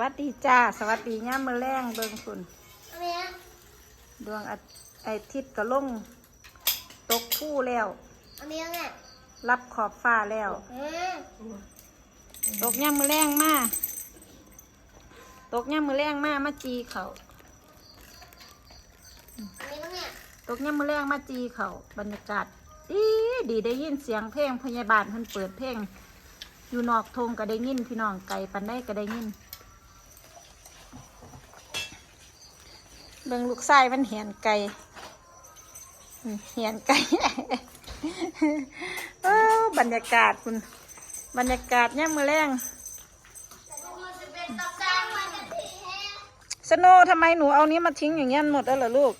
วัสดีจ้า สวัสดีย่ามมือแรงเบิ่งคุณอันเนี้ยดวงอาไอทิศกระลงตกผู้แล้วอันเนี้ยเนี่ยรับขอบฟ้าแล้วอืมตกย่ามมือแรงมาตกย่ามมือแรงมามาจีเขาอันนี้บ้างเนี่ยตกย่ามมือแรงมาจีเขาบรรยากาศดีดีได้ยินเสียงเพลงพยาบาลเพิ่นเปิดเพลงอยู่นอกทงก็ได้ยินพี่น้องไก่ปันได้ก็ได้ยิน เบิ่งลูกชายมันเหียนไก่อืมเหียนไก่เอ้าบรรยากาศคุณ บรรยากาศเนี่ยามมือแรงมันจะเป็นตับสร้างมันจะถีแห้งสโนทำไมหนูเอานี้มาทิ้งอย่างเงี้ยหมดแล้วเหรอลูก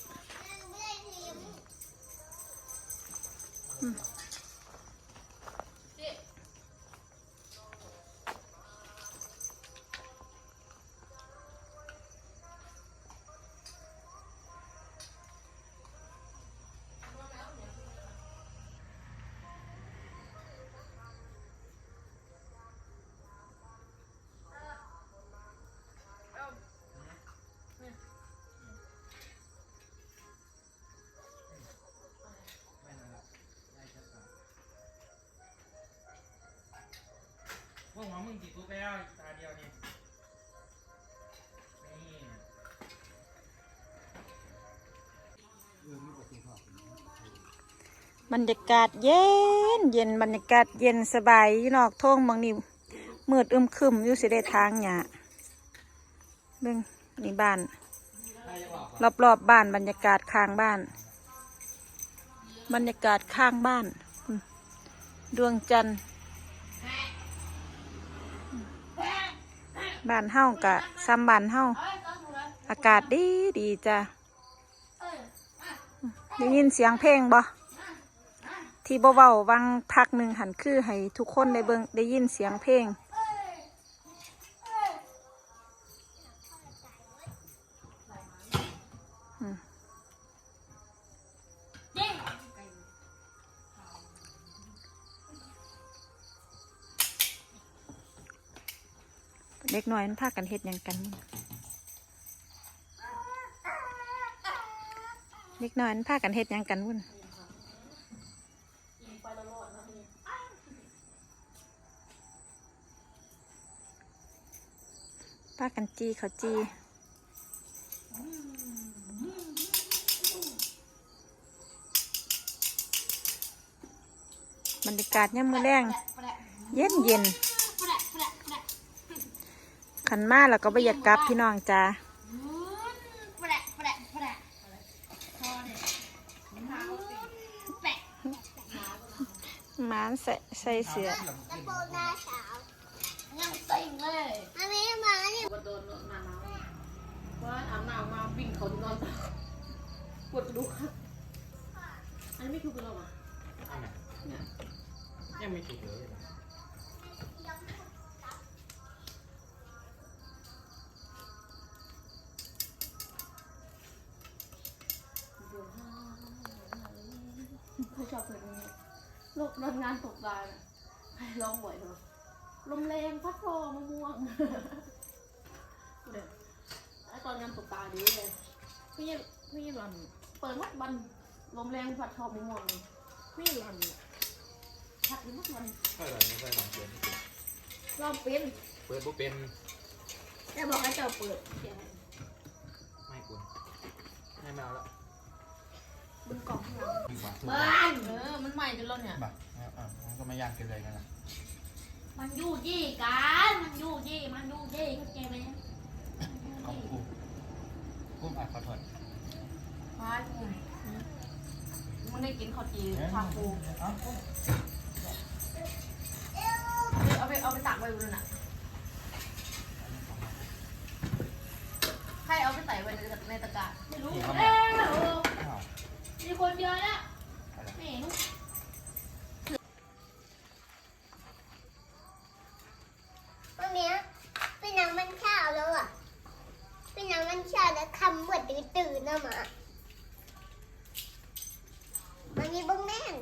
ติดคุกแล้วตาเดียวนี่นี่บรรยากาศเย็นเย็นบรรยากาศเย็นสบายอยู่นอกท้องบางนี่มืดอึมครึมอยู่สิได้ทางหยาเบิ่งนี่บ้าน รอบๆบบ้านบรรยากาศข้างบ้าน บรรยากาศข้างบ้าน ดวงจันทร์ บ้านเฮากะซ้ำบ้านเฮาอากาศดีดีจ้ะได้ยินเสียงเพลงบ่ที่เบาๆวังพักหนึ่งหันคือให้ทุกคนได้เบิงได้ยินเสียงเพลง เด็กน้อยมันพากันเฮ็ดยังกันเด็กน้อยมันพากันเฮ็ดยังกันวุ่นพากันจีเขาจีบรรยากาศเนี่ยามมือแรงเย็นเย็น ขันมาแล้วก็บอยากกลับพี่น้องจ้าแปะแปะแปะพอเนี่ยแปะหมานใส่ใส่เสือยังติงเลยอันนี้มานี่โดนหนาวว่าอาบน้ำมาวิ่งเขานอนปวดดูครับอันนี้ไม่ถูกเราอะเนี่ยยังไม่ถูกเลย ลูกรถงานตกปลาน่ะให้ร้องบ่อยเถอะลมแรงพัดโผล่มะม่วงเดี๋ยวไอ้ตอนงานตกปลาดีเลยพี่ยังพี่ยังรันเปิดวัดบันลมแรงพัดโผล่มะม่วงพี่รันพัดวัดบันค่อยหลังไม่ค่อยหลังเปลี่ยนรอบเป็นเปิดปุ๊บเป็นแต่บอกให้เจ้าเปิดเสียงไม่กวนให้ไม่เอาแล้วบนกล่องข้างหลังดีกว่าบ้านเออมันใหม่จนแล้วเนี่ยบั กอะมันก็ไม่ยากเกินเลยกันนะมันยู่ยี่กัน มันยู่ยี่มันยู่ยี่เข้าใจไหมเอากุ้มกุ้มอะขอโทษพายกูมึงได้กินข้าวจีชาคูเอากุ้มเอาไปเอาไปตักไว้บนน่ะใครเอาไปใส่ไว้ในในตะกร้าไม่รู้เอ้ยอ้าวมีคนเดียวแล้วไม่เห็นวันเนี้ยเป็นนางมันข้าวแล้วอะเป็นนางมันข้าวแล้วคำเหมือนตื่นตื่นนะหมามันมีบ้างแม่น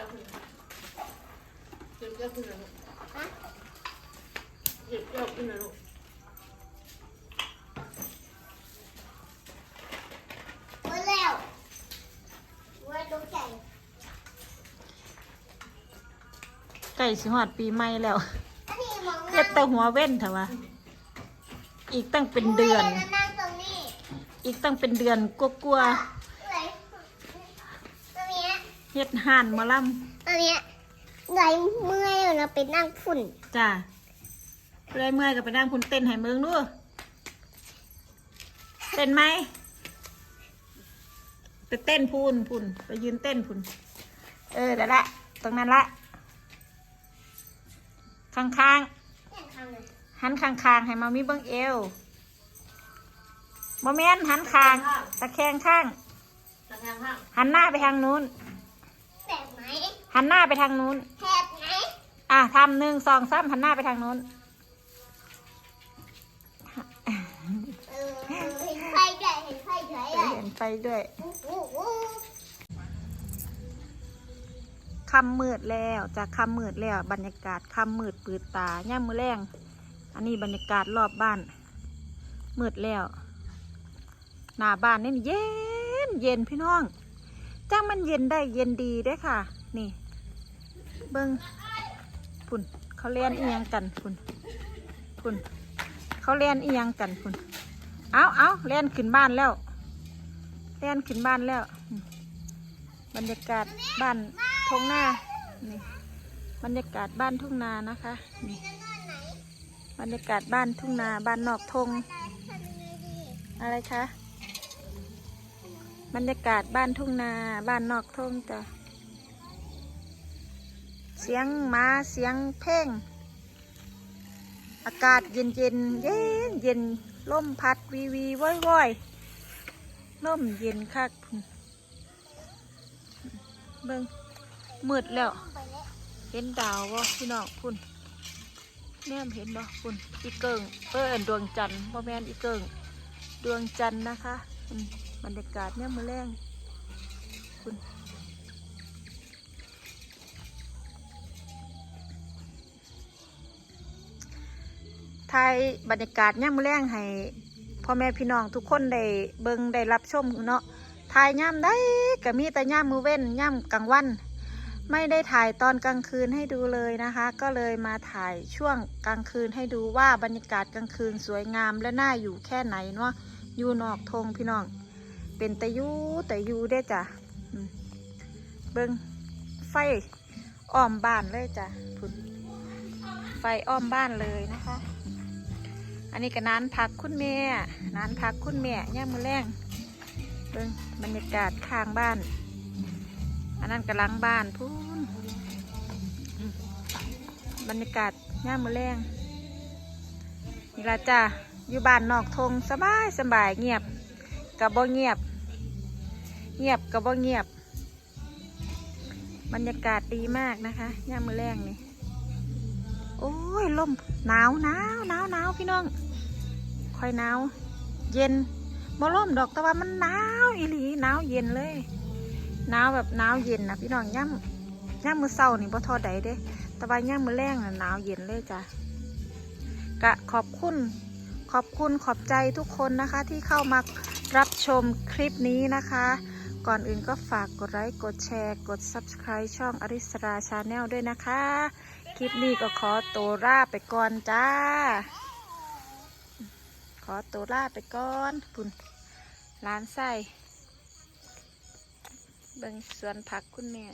ลงเจ้าคือเจ้าคือหยิบเกี่ยวกินหน่อยลูกหมดแล้วว่าตกใจไก่สิหอดปีใหม่แล้วอันนี้มองเฮ็ดแต่หัวเว้นเถอะวะอีกตั้งเป็นเดือน นั่งตรงนี้ อีกตั้งเป็นเดือนกลัวไหนตรงเนี้ย ๆ เฮ็ดห่านหมาล่ตรงเนี้ยไหนเมื่อยเราไปนั่งฝุ่นำจ้าเลยเมื่อยก็ไปนั่งคุณเต้นให้เมืองดูเต้นไหมไปเต้นพูนพูนไปยืนเต้นพูนเออเดี๋ยวละตรงนั้นละข้างๆเนี่ยทำเลยหันข้างๆให้มามีเบิ้งเอวบ่แม่นหันข้างตะแคงข้างตะแคงข้างหันหน้าไปทางนู้นแบบไหนหันหน้าไปทางนู้นแบบไหนอะทำหนึ่งสองสามหันหน้าไปทางนู้น เออเห็นไฟด้วยเห็นไฟด้วยเห็นไปด้วยโอ้โหคำมืดแล้วจากคำมืดแล้วบรรยากาศคำมืดปืดตาย่ามมือแรงอันนี้บรรยากาศรอบบ้าน มืดแล้ว หน้าบ้านนี่เย็นเย็นพี่น้องจ้างมันเย็นได้เย็นดีได้อค่ะ นี่ เบิ้งพุ่น เขาเรียนอียงกันพุ่นพุ่น เขาเรียนอียงกันพุ่น เอาเอาเรียนขึ้นบ้านแล้วเรียนขึ้นบ้านแล้ว บรรยากาศบ้านทงนานี่ บรรยากาศบ้านทุ่งนานะคะ นี่ บรรยากาศบ้านทุ่งนา บ้านนอกทง อะไรคะ บรรยากาศบ้านทุ่งนา บ้านนอกทงจ้ะ สียงมาเสียงเพลงอากาศเย็นเย็นเย็นเย็นลมพัดวีวีว้อยว้อยลมเย็นคักเบิ่งมืดแล้ว เห็นดาววะพี่น้องพุ่นแนมเห็นบ่พุ่นอีเกิงเออดวงจันทร์บ่แมนอีเกิงดวงจันทร์นะคะบรรยากาศเนี่ยมือแรงคุณ ไทยบรรยากาศเนี่ยมือแรงให้พ่อแม่พี่น้องทุกคนได้เบิงได้รับชมเนาะถ่ายย่ำได้ก็มีแต่ย่ำมือเว้นย่ำกลางวัน ไม่ได้ถ่ายตอนกลางคืนให้ดูเลยนะคะ ก็เลยมาถ่ายช่วงกลางคืนให้ดูว่าบรรยากาศกลางคืนสวยงามและน่าอยู่แค่ไหนเนาะอยู่นอกทงพี่น้อง เป็นตะยูตะยูได้จ้ะเบิงไฟอ้อมบ้านเลยจ้ะพุ่นไฟอ้อมบ้านเลยนะคะ อันนี้ก็นานพักคุณแม่นานพักคุณแม่ย่ามมือแรงเบิงบรรยากาศข้างบ้าน อันนั้นกำลังบ้านพูนบรรยากาศย่ามมือแรงนี่ละจ้ะอยู่บ้านนอกทงสบายสบายเงียบกับบ่เงียบ เงียบกับบ่เงียบ บรรยากาศดีมากนะคะย่ามมือแรงนี่โอ้ยลมหนาวหนาวหนาวหนาวพี่น้อง ค่อยหนาว เย็นบ่ล่มดอกแต่ว่ามันหนาวอีหลีหนาวเย็นเลยหนาวแบบหนาวเย็นนะพี่น้องย่ำย่ำมือเศร้านี่บ่ทอใดเด้ แต่ว่าย่ำมือแรงน่ะหนาวเย็นเลยจ้ะกะขอบคุณขอบคุณขอบใจทุกคนนะคะที่เข้ามารับชมคลิปนี้นะคะ ก่อนอื่นก็ฝากกดไลค์กดแชร์ กด subscribe ช่องอริสราชาแนลด้วยนะคะ คลิปนี้ก็ขอตัวลาไปก่อนจ้า ขอตัวลาไปก่อนคุณร้านไส้เบิ่งสวนผักคุณแม่